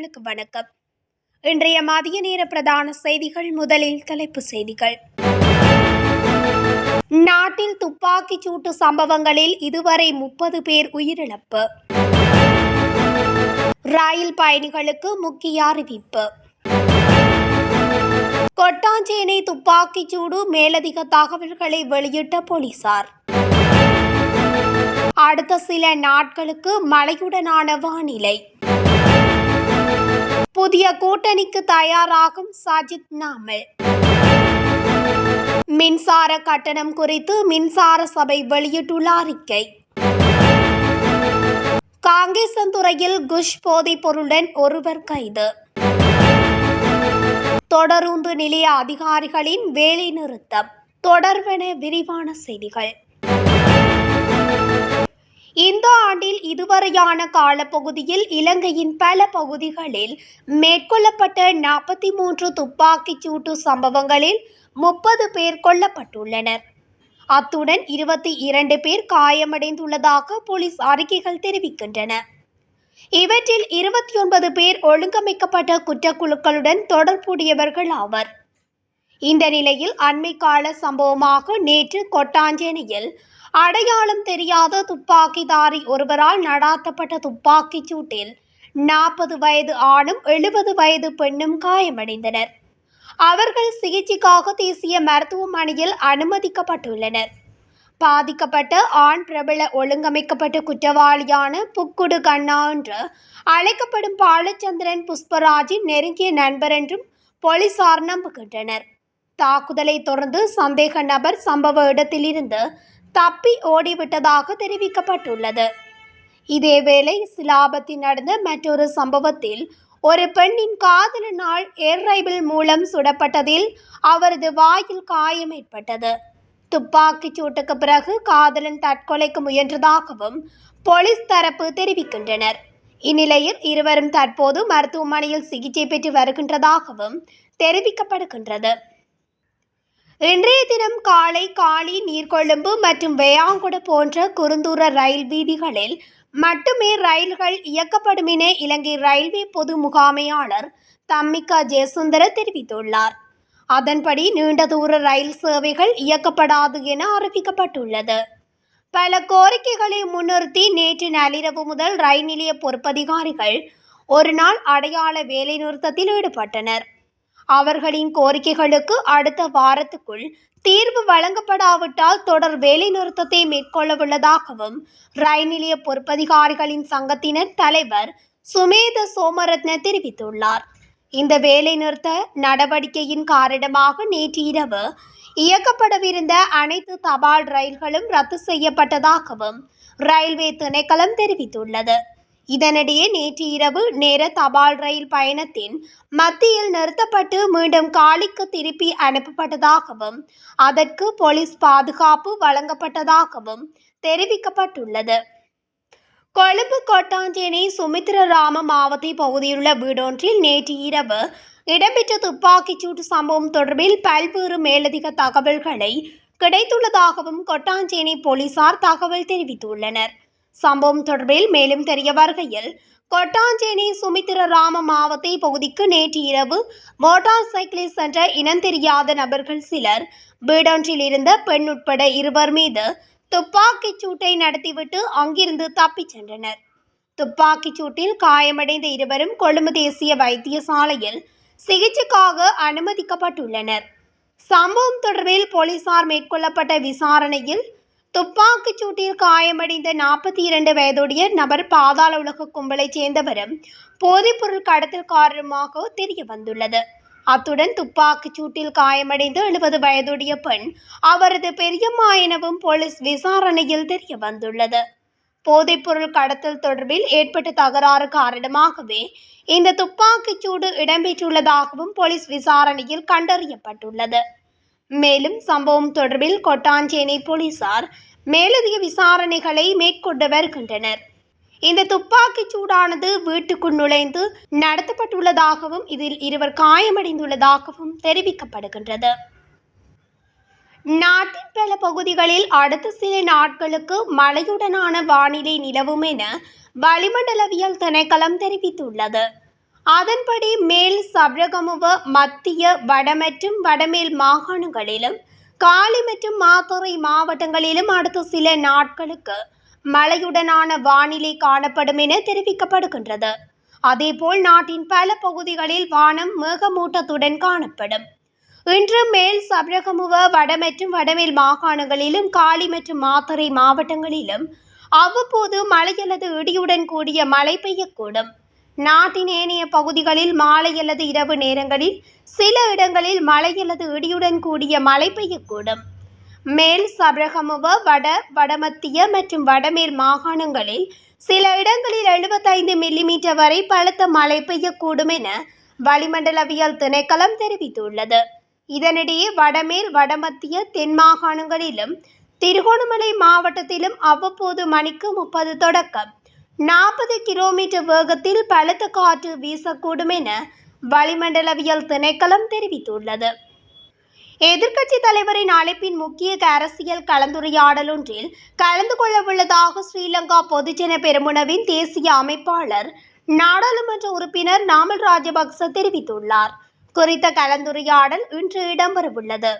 நேயர்களுக்கு வணக்கம். இன்றைய மதிய நேர பிரதான செய்திகள் முதலில் தலைப்பு செய்திகள். நாட்டில் துப்பாக்கிச் சூட்டு சம்பவங்களில் இதுவரை முப்பது பேர் உயிரிழப்பு. ரயில் பயணிகளுக்கு முக்கிய அறிவிப்பு. கொட்டாஞ்சேனை துப்பாக்கிச் சூடு மேலதிக தகவல்களை வெளியிட்ட போலீசார். அடுத்த சில நாட்களுக்கு மழையுடனான வானிலை. புதிய கூட்டணிக்கு தயாராகும் சஜித் நாமல். மின்சார கட்டணம் குறித்து மின்சார சபை வெளியிட்டுள்ள அறிக்கை. காங்கேசன்துறையில் குஷ் போதைப் பொருளுடன் ஒருவர் கைது. தொடருந்து நிலைய அதிகாரிகளின் வேலை நிறுத்தம் தொடர்வென விரிவான செய்திகள். இந்த ஆண்டில் இதுவரையான காலப்பகுதியில் இலங்கையின் பல பகுதிகளில் மேற்கொள்ளப்பட்ட நாற்பத்தி மூன்று துப்பாக்கிச் சூட்டு சம்பவங்களில் முப்பது பேர் கொல்லப்பட்டுள்ளனர். அத்துடன் இருபத்தி இரண்டு பேர் காயமடைந்துள்ளதாக போலீஸ் அறிக்கைகள் தெரிவிக்கின்றன. இவற்றில் இருபத்தி ஒன்பது பேர் ஒழுங்கமைக்கப்பட்ட குற்றக்குழுக்களுடன் தொடர்புடையவர்கள் ஆவர். இந்த நிலையில் அண்மை கால சம்பவமாக நேற்று கொட்டாஞ்சேனையில் அடையாளம் தெரியாத துப்பாக்கிதாரி ஒருவரால் நடாத்தப்பட்ட துப்பாக்கிச் சூட்டில் நாற்பது வயது ஆணும் எழுபது வயது பெண்ணும் காயமடைந்தனர். அவர்கள் சிகிச்சைக்காக தேசிய மருத்துவமனையில் அனுமதிக்கப்பட்டுள்ளனர். பாதிக்கப்பட்ட ஆண் பிரபல ஒழுங்கமைக்கப்பட்ட குற்றவாளியான புக்குடு கண்ணா என்று அழைக்கப்படும் பாலச்சந்திரன் புஷ்பராஜின் நெருங்கிய நண்பர் என்றும் போலீசார் நம்புகின்றனர். தாக்குதலை தொடர்ந்து சந்தேக நபர் சம்பவ இடத்திலிருந்து தப்பி ஓடிவிட்டதாக தெரிவிக்கப்பட்டுள்ளது. இதேவேளை சிலாபத்தில் நடந்த மற்றொரு சம்பவத்தில் ஒரு பெண்ணின் காதலனால் ஏர்ரைபிள் மூலம் சுடப்பட்டதில் அவரது வாயில் காயம் ஏற்பட்டது. துப்பாக்கிச் சூட்டுக்கு பிறகு காதலன் தற்கொலைக்கு முயன்றதாகவும் போலீஸ் தரப்பு தெரிவிக்கின்றனர். இந்நிலையில் இருவரும் தற்போது மருத்துவமனையில் சிகிச்சை பெற்று வருகின்றதாகவும் தெரிவிக்கப்படுகின்றது. இன்றைய தினம் காலை காளி நீர்கொழும்பு மற்றும் வேயாங்குடு போன்ற குறுந்தூர ரயில் வீதிகளில் மட்டுமே ரயில்கள் இயக்கப்படும் என இலங்கை ரயில்வே பொது முகாமையாளர் தம்மிகா ஜெயசுந்தர தெரிவித்துள்ளார். அதன்படி நீண்ட தூர ரயில் சேவைகள் இயக்கப்படாது என அறிவிக்கப்பட்டுள்ளது. பல கோரிக்கைகளை முன்னிறுத்தி நேற்று நள்ளிரவு முதல் ரயில் நிலைய பொறுப்பதிகாரிகள் ஒரு நாள் அடையாள வேலைநிறுத்தத்தில் ஈடுபட்டனர். அவர்களின் கோரிக்கைகளுக்கு அடுத்த வாரத்துக்குள் தீர்வு வழங்கப்படாவிட்டால் தொடர் வேலைநிறுத்தத்தை மேற்கொள்ளவுள்ளதாகவும் ரயில் நிலைய பொறுப்பதிகாரிகளின் சங்கத்தினர் தலைவர் சுமேத சோமரத்ன தெரிவித்துள்ளார். இந்த வேலைநிறுத்த நடவடிக்கையின் காரணமாக நேற்று இரவு இயக்கப்படவிருந்த அனைத்து தபால் ரயில்களும் ரத்து செய்யப்பட்டதாகவும் ரயில்வே திணைக்களம் தெரிவித்துள்ளது. இதனிடையே நேற்று இரவு நேர தபால் ரயில் பயணத்தின் மத்தியில் நிறுத்தப்பட்டு மீண்டும் காலிக்கு திருப்பி அனுப்பப்பட்டதாகவும் அதற்கு போலீஸ் பாதுகாப்பு வழங்கப்பட்டதாகவும் தெரிவிக்கப்பட்டுள்ளது. கொழும்பு கொட்டாஞ்சேனி சுமித்ர ராம மாவட்ட பகுதியிலுள்ள வீடொன்றில் நேற்று இரவு இடம்பெற்ற துப்பாக்கிச்சூட்டு சம்பவம் தொடர்பில் பல்வேறு மேலதிக தகவல்களை கிடைத்துள்ளதாகவும் கொட்டாஞ்சேனை போலீசார் தகவல் தெரிவித்துள்ளனர். சம்பவம் தொடர்பில் மேலும் தெரிய வருகையில் கொட்டாஞ்சேனி சுமித்திர ராம மாவத்தை பகுதிக்கு நேற்று இரவு மோட்டார் சைக்கிளில் சென்ற இனந்தெரியாத நபர்கள் சிலர் வீடொன்றில் இருந்த பெண் உட்பட இருவர் மீது துப்பாக்கிச் சூட்டை நடத்திவிட்டு அங்கிருந்து தப்பிச் சென்றனர். துப்பாக்கிச் சூட்டில் காயமடைந்த இருவரும் கொழும்பு தேசிய வைத்தியசாலையில் சிகிச்சைக்காக அனுமதிக்கப்பட்டுள்ளனர். சம்பவம் தொடர்பில் போலீசார் மேற்கொள்ளப்பட்ட விசாரணையில் துப்பாக்கிச் சூட்டில் காயமடைந்த நாற்பத்தி இரண்டு வயதுடைய நபர் பாதாள உலக கும்பலைச் சேர்ந்தவரும் போதைப்பொருள் கடத்தல்காரருமாக தெரிய வந்துள்ளது. அத்துடன் துப்பாக்கிச் சூட்டில் காயமடைந்த எழுபது வயதுடைய பெண் அவரது பெரியம்மா எனவும் போலீஸ் விசாரணையில் தெரிய வந்துள்ளது. போதைப்பொருள் கடத்தல் தொடர்பில் ஏற்பட்ட தகராறு காரணமாகவே இந்த துப்பாக்கிச் சூடு இடம்பெற்றுள்ளதாகவும் போலீஸ் விசாரணையில் கண்டறியப்பட்டுள்ளது. மேலும் சம்பவம் தொடர்பில் கொட்டாஞ்சேனை போலீசார் மேலதிக விசாரணைகளை மேற்கொண்டு வருகின்றனர் இந்த துப்பாக்கிச் சூடானது வீட்டுக்குள் நுழைந்து நடத்தப்பட்டுள்ளதாகவும் இதில் இருவர் காயமடைந்துள்ளதாகவும் தெரிவிக்கப்படுகின்றது. நாட்டின் பல பகுதிகளில் அடுத்த சில நாட்களுக்கு மழையுடனான வானிலை நிலவும் என வளிமண்டலவியல் திணைக்களம் தெரிவித்துள்ளது. அதன்படி மேல் சபரகமுவ மத்திய வட மற்றும் வடமேல் மாகாணங்களிலும் காலி மற்றும் மாத்தறை மாவட்டங்களிலும் அடுத்த சில நாட்களுக்கு மழையுடனான வானிலை காணப்படும் என தெரிவிக்கப்படுகின்றது. அதேபோல் நாட்டின் பல பகுதிகளில் வானம் மேகமூட்டத்துடன் காணப்படும். இன்று மேல் சபரகமுவ வட மற்றும் வடமேல் மாகாணங்களிலும் காலி மற்றும் மாத்தறை மாவட்டங்களிலும் அவ்வப்போது மழை அல்லது இடியுடன் கூடிய மழை பெய்யக்கூடும். நாட்டின் ஏனைய பகுதிகளில் மாலை அல்லது இரவு நேரங்களில் சில இடங்களில் மழை அல்லது இடியுடன் கூடிய மழை பெய்யக்கூடும். மேல் சபரகமுவ வட வடமத்திய மற்றும் வடமேல் மாகாணங்களில் சில இடங்களில் எழுபத்தைந்து மில்லிமீட்டர் வரை பலத்த மழை பெய்யக்கூடும் என வளிமண்டலவியல் திணைக்களம் தெரிவித்துள்ளது. இதனிடையே வடமேல் வடமத்திய தென் மாகாணங்களிலும் திருகோணமலை மாவட்டத்திலும் அவ்வப்போது மணிக்கு முப்பது தொடக்கம். நாற்பது கிலோமீட்டர் வேகத்தில் பலத்த காற்று வீசக்கூடும் என வளிமண்டலவியல் திணைக்களம் தெரிவித்துள்ளது. எதிர்க்கட்சி தலைவரின் அழைப்பின் முக்கிய அரசியல் கலந்துரையாடல் ஒன்றில் கலந்து கொள்ளவுள்ளதாக ஸ்ரீலங்கா பொதுஜன பெருமுனவின் தேசிய அமைப்பாளர் நாடாளுமன்ற உறுப்பினர் நாமல் ராஜபக்ச தெரிவித்துள்ளார். குறித்த கலந்துரையாடல் இன்று இடம்பெறவுள்ளது.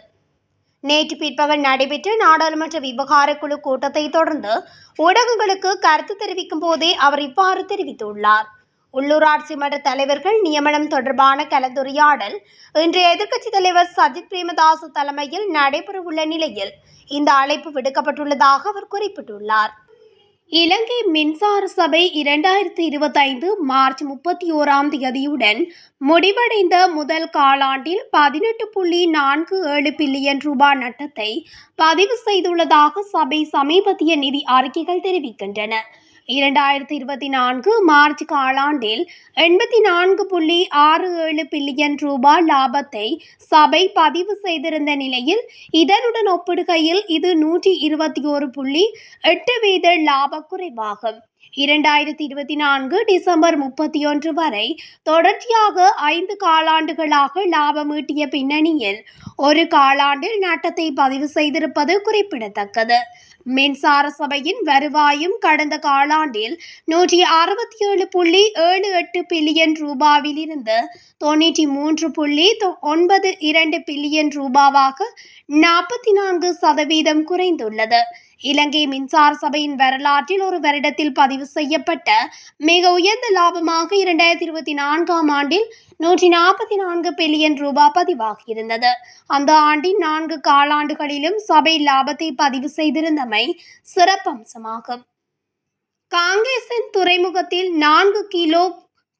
நேற்று பிற்பகல் நடைபெற்ற நாடாளுமன்ற விவகார குழு கூட்டத்தை தொடர்ந்து ஊடகங்களுக்கு கருத்து தெரிவிக்கும் போதே அவர் இவ்வாறு தெரிவித்துள்ளார். உள்ளூராட்சி மன்ற தலைவர்கள் நியமனம் தொடர்பான கலந்துரையாடல் இன்று எதிர்க்கட்சித் தலைவர் சஜித் பிரேமதாசு தலைமையில் நடைபெறவுள்ள நிலையில் இந்த அழைப்பு விடுக்கப்பட்டுள்ளதாக அவர் குறிப்பிட்டுள்ளார். இலங்கை மின்சார சபை இரண்டாயிரத்தி இருபத்தைந்து மார்ச் முப்பத்தி ஓராம் தேதியுடன் முடிவடைந்த முதல் காலாண்டில் பதினெட்டு புள்ளி நான்கு ஏழு பில்லியன் ரூபாய் நட்டத்தை பதிவு செய்துள்ளதாக சபை சமீபத்திய நிதி அறிக்கைகள் தெரிவிக்கின்றன. இரண்டாயிரத்தி இருபத்தி நான்கு மார்ச் காலாண்டில் எண்பத்தி நான்கு புள்ளி ஆறு ஏழு பில்லியன் ரூபாய் லாபத்தை சபை பதிவு செய்திருந்த நிலையில் இதனுடன் ஒப்பிடுகையில் இது நூற்றி இருபத்தி ஒரு புள்ளி எட்டு வீத லாப குறைவாகும் இரண்டாயிரத்தி இருபத்தி நான்கு டிசம்பர் முப்பத்தி ஒன்று வரை தொடர்ச்சியாக ஐந்து காலாண்டுகளாக லாபம் ஈட்டிய பின்னணியில் ஒரு காலாண்டில் நட்டத்தை பதிவு செய்திருப்பது குறிப்பிடத்தக்கது. மின்சார சபையின் வருவாயும் கடந்த காலாண்டில் நூற்றி அறுபத்தி ஏழு புள்ளி ஏழு எட்டு பில்லியன் ரூபாவிலிருந்து தொண்ணூற்றி மூன்று புள்ளி தொ- ஒன்பது இரண்டு பில்லியன் ரூபாவாக நாற்பத்தி நான்கு சதவீதம் குறைந்துள்ளது. இலங்கை மின்சார சபையின் வரலாற்றில் ஒரு வருடத்தில் பதிவு செய்யப்பட்ட மிக உயர்ந்த லாபமாக இரண்டாயிரத்தி இருபத்தி நான்காம் ஆண்டில் நூற்றி நாற்பத்தி நான்கு பில்லியன் ரூபாய் பதிவாகியிருந்தது. அந்த ஆண்டின் நான்கு காலாண்டுகளிலும் சபை லாபத்தை பதிவு செய்திருந்தமை சிறப்பம்சமாகும் காங்கேசன் துறைமுகத்தில் நான்கு கிலோ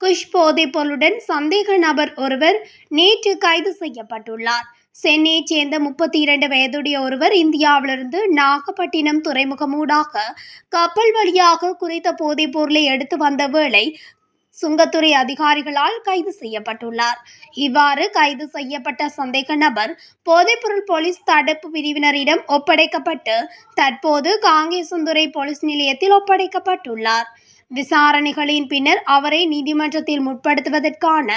குஷ் போதைப் பொருளுடன் சந்தேக நபர் ஒருவர் நேற்று கைது செய்யப்பட்டுள்ளார். சென்னையைச் சேர்ந்த முப்பத்தி இரண்டு வயதுடைய ஒருவர் இந்தியாவிலிருந்து நாகப்பட்டினம் துறைமுகமூடாக கப்பல் வழியாக குறித்த போதைப் பொருளை எடுத்து வந்த வேளை சுங்கத்துறை அதிகாரிகளால் கைது செய்யப்பட்டுள்ளார். இவ்வாறு கைது செய்யப்பட்ட சந்தேக நபர் போதைப்பொருள் போலீஸ் தடுப்பு பிரிவினரிடம் ஒப்படைக்கப்பட்டு தற்போது காங்கேசந்துறை போலீஸ் நிலையத்தில் ஒப்படைக்கப்பட்டுள்ளார். விசாரணைகளின் பின்னர் அவரை நீதிமன்றத்தில் முற்படுத்துவதற்கான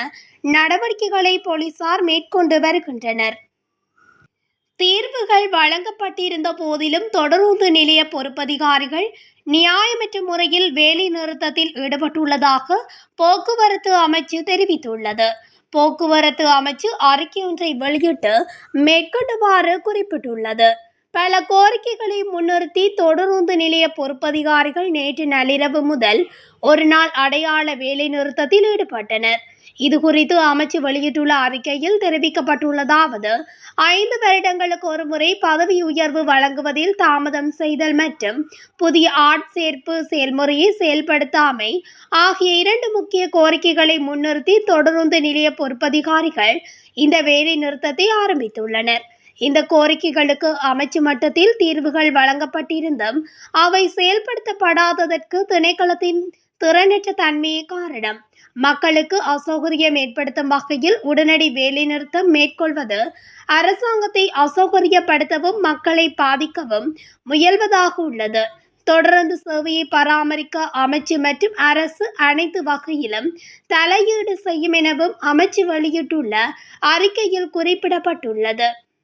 நடவடிக்கைகளை போலீசார் மேற்கொண்டு வருகின்றனர். தீர்வுகள் வழங்கப்பட்டிருந்த போதிலும் தொடரூந்து நிலைய பொறுப்பதிகாரிகள் நியாயமற்ற முறையில் வேலை நிறுத்தத்தில் ஈடுபட்டுள்ளதாக போக்குவரத்து அமைச்சு தெரிவித்துள்ளது. போக்குவரத்து அமைச்சு அறிக்கை ஒன்றை வெளியிட்டு மேற்கொண்டுமாறு குறிப்பிட்டுள்ளது. பல கோரிக்கைகளை முன்னிறுத்தி தொடருந்து நிலைய பொறுப்பதிகாரிகள் நேற்று நள்ளிரவு முதல் ஒரு நாள் அடையாள வேலை நிறுத்தத்தில் ஈடுபட்டனர். இது குறித்து அமைச்சு வெளியிட்டுள்ள அறிக்கையில் தெரிவிக்கப்பட்டுள்ளதாவது ஐந்து வருடங்களுக்கு ஒருமுறை பதவி உயர்வு வழங்குவதில் தாமதம் செய்தல் மற்றும் புதிய ஆட்சேர்ப்பு செயல்முறையை செயல்படுத்தாமை ஆகிய இரண்டு முக்கிய கோரிக்கைகளை முன்னிறுத்தி தொடருந்து நிலைய பொறுப்பதிகாரிகள் இந்த வேலை நிறுத்தத்தை ஆரம்பித்துள்ளனர். இந்த கோரிக்கைகளுக்கு அமைச்சு மட்டத்தில் தீர்வுகள் வழங்கப்பட்டிருந்தும் அவை செயல்படுத்தப்படாததற்கு திணைக்களத்தின் திறனற்ற தன்மையே காரணம். மக்களுக்கு அசௌகரியம் ஏற்படுத்தும் வகையில் உடனடி வேலைநிறுத்தம் மேற்கொள்வது அரசாங்கத்தை அசௌகரியப்படுத்தவும் மக்களை பாதிக்கவும் முயல்வதாக உள்ளது. தொடர்ந்து சேவையை பராமரிக்க அமைச்சு மற்றும் அரசு அனைத்து வகையிலும் தலையீடு செய்யும் எனவும் அமைச்சு வெளியிட்டுள்ள அறிக்கையில் குறிப்பிடப்பட்டுள்ளது.